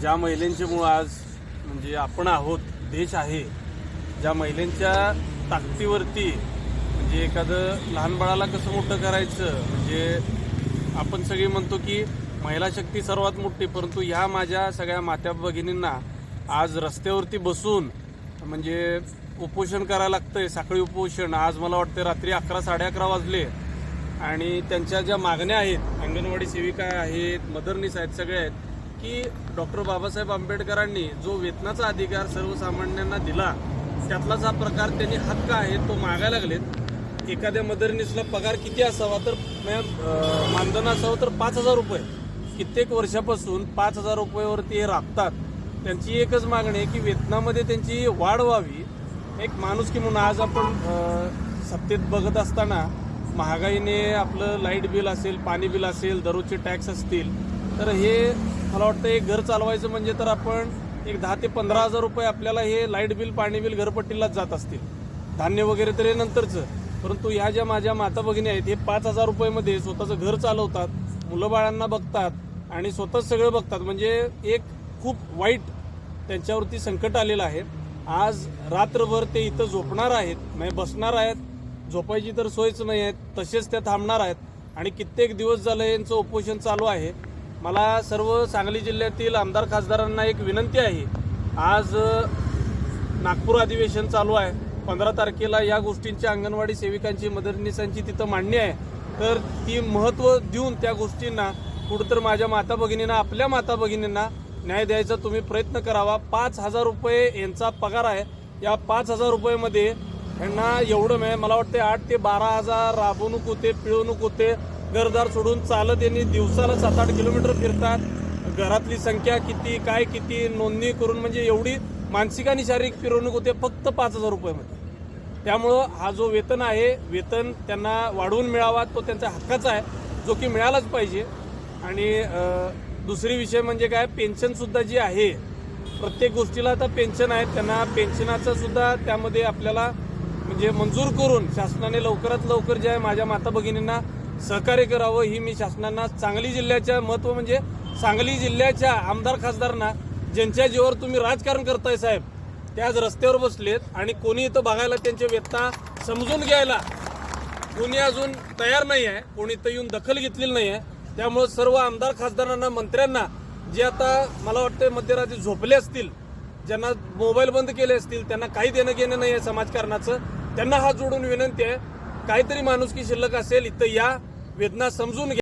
ज्या महिलांच्यामुळं आज म्हणजे आपण आहोत देश आहे ज्या महिलांच्या ताकदीवरती म्हणजे एखादं लहान बाळाला कसं मोठं करायचं म्हणजे आपण सगळी म्हणतो की महिला शक्ती सर्वात मोठी परंतु ह्या माझ्या सगळ्या मात्या भगिनींना आज रस्त्यावरती बसून म्हणजे उपोषण करायला लागतंय साखळी उपोषण. आज मला वाटतं रात्री अकरा साडे अकरा वाजले आणि त्यांच्या ज्या मागण्या आहेत अंगणवाडी सेविका आहेत मदरनीस आहेत सगळ्या आहेत की डॉक्टर बाबासाहेब आंबेडकरांनी जो वेतनाचा अधिकार सर्वसामान्यांना दिला त्यातलाच हा प्रकार त्यांनी हक्क आहे तो मागायला लागलेत. एखाद्या मदरनीसला पगार किती असावा तर मॅम, मानधन असावं तर पाच हजार रुपये. कित्येक वर्षापासून पाच हजार रुपयावरती हे राबतात. त्यांची एकच मागणी आहे की वेतनामध्ये त्यांची वाढ व्हावी. एक माणूस की म्हणून आज आपण सत्तेत बघत असताना महागाईने आपलं लाइट बिल असेल पाणी बिल असेल दररोजचे टॅक्स असतील तर हे मला वाटतं एक घर चालवायचं म्हणजे तर आपण एक दहा ते पंधरा हजार रुपये आपल्याला हे लाइट बिल पाणी बिल घरपट्टीलाच जात असतील. धान्य वगैरे तर हे नंतरचं. परंतु ह्या ज्या माझ्या माता भगिनी आहेत हे पाच हजार रुपयामध्ये स्वतःचं घर चालवतात मुलं बाळांना बघतात आणि स्वतःच सगळं बघतात. म्हणजे एक खूप वाईट त्यांच्यावरती संकट आलेलं आहे. आज रात्रभर ते इथं झोपणार आहेत म्हणजे बसणार आहेत. झोपायची तर सोयच नाही आहेत तसेच त्या थांबणार आहेत. आणि कित्येक दिवस झालं यांचं उपोषण चालू आहे. मला सर्व सांगली जिल्ह्यातील आमदार खासदारांना एक विनंती आहे. आज नागपूर अधिवेशन चालू आहे. पंधरा तारखेला या गोष्टींची अंगणवाडी सेविकांची मदतनीसांची तिथं मांडणी आहे. तर ती महत्त्व देऊन त्या गोष्टींना कुठंतर माझ्या माता भगिनींना आपल्या माता भगिनींना न्याय द्यायचा तुम्ही प्रयत्न करावा. पाच हजार रुपये यांचा पगार आहे. या पाच हजार रुपयेमध्ये यांना एवढं मिळेल. मला वाटते आठ ते बारा हजार राबवणूक होते पिळवणूक होते. घरदार सोडून चालत यांनी दिवसाला सात आठ किलोमीटर फिरतात. घरातली संख्या किती काय किती नोंदणी करून म्हणजे एवढी मानसिक आणि शारीरिक फिरवणूक होते फक्त पाच हजार रुपयामध्ये. त्यामुळं हा जो वेतन आहे वेतन त्यांना वाढवून मिळावा तो त्यांचा हक्काचा आहे जो की मिळालाच पाहिजे. आणि दुसरी विषय म्हणजे काय पेन्शनसुद्धा जी आहे प्रत्येक गोष्टीला आता पेन्शन आहे त्यांना पेन्शनाचं सुद्धा त्यामध्ये आपल्याला म्हणजे मंजूर करून शासनाने लवकरात लवकर जे आहे माझ्या माता भगिनींना सहकार्य करावं ही मी शासनांना सांगली जिल्ह्याच्या महत्त्व म्हणजे सांगली जिल्ह्याच्या आमदार खासदारांना ज्यांच्या जीवावर तुम्ही राजकारण करताय साहेब ते आज रस्त्यावर बसलेत आणि कोणी इथं बघायला त्यांच्या वेतना समजून घ्यायला कोणी अजून तयार नाही आहे कोणी इथं येऊन दखल घेतलेली नाही आहे त्यामुळे सर्व आमदार खासदारांना मंत्र्यांना जे आता मला वाटतं मध्यरात्री झोपले असतील ज्यांना मोबाईल बंद केले असतील त्यांना काही देणं घेणं नाही आहे समाजकारणाचं त्यांना हात जोडून विनंती आहे काहीतरी माणुसकी शिल्लक असेल इथं या वेदना समजून घ्या.